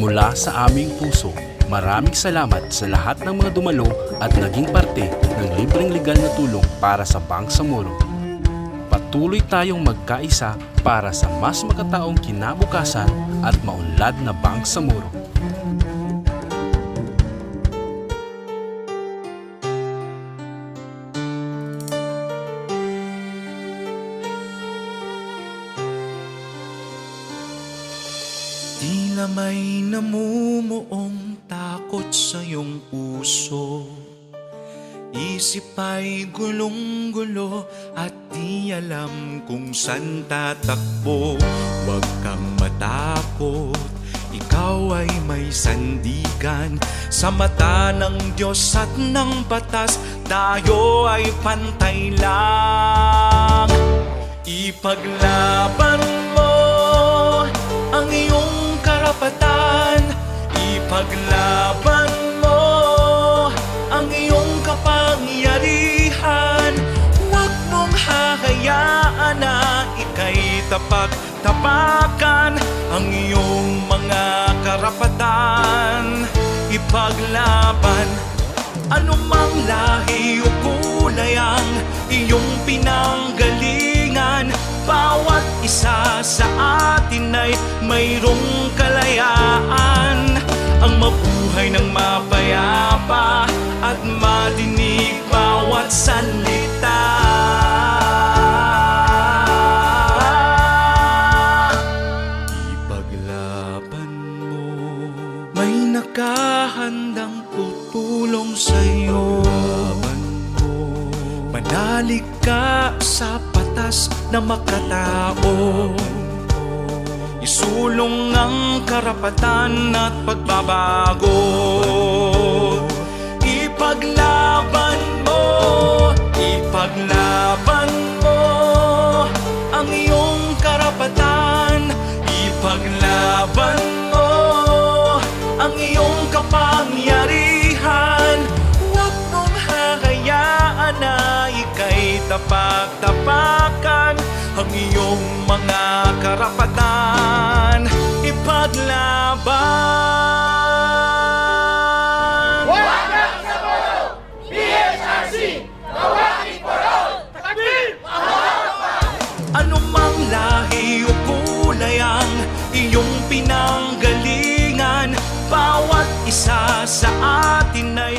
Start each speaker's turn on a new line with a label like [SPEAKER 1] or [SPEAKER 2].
[SPEAKER 1] mula sa aming puso. Maraming salamat sa lahat ng mga dumalo at naging parte ng libreng legal na tulong para sa Bangsamoro. Patuloy tayong magkaisa para sa mas makataong kinabukasan at maunlad na Bangsamoro.
[SPEAKER 2] Tila may namumuong takot sa iyong puso. Isip ay gulong-gulo at di alam kung saan tatakbo. Huwag kang matakot, ikaw ay may sandigan. Sa mata ng Diyos at ng batas, tayo ay pantay lang. Ipaglaban Ipaglaban mo ang iyong kapangyarihan Huwag mong hahayaan na ika'y tapak-tapakan Ang iyong mga karapatan. Ipaglaban Anumang lahi o kulay ang iyong pinanggalingan Bawat isa sa atin ay mayroong kalayaan nakahandang tutulong sa'yo. Manalig ka sa patas na makatao. Isulong ang karapatan at pagbabago. Ipaglaban mo, ipaglaban mo Ang iyong karapatan. Ipaglaban mo kapangyarihan Huwag mong hahayaan na ika'y tapak-tapakan Ang iyong mga karapatan. Ipaglaban. Anumang lahi o kulay ang iyong sa atin ay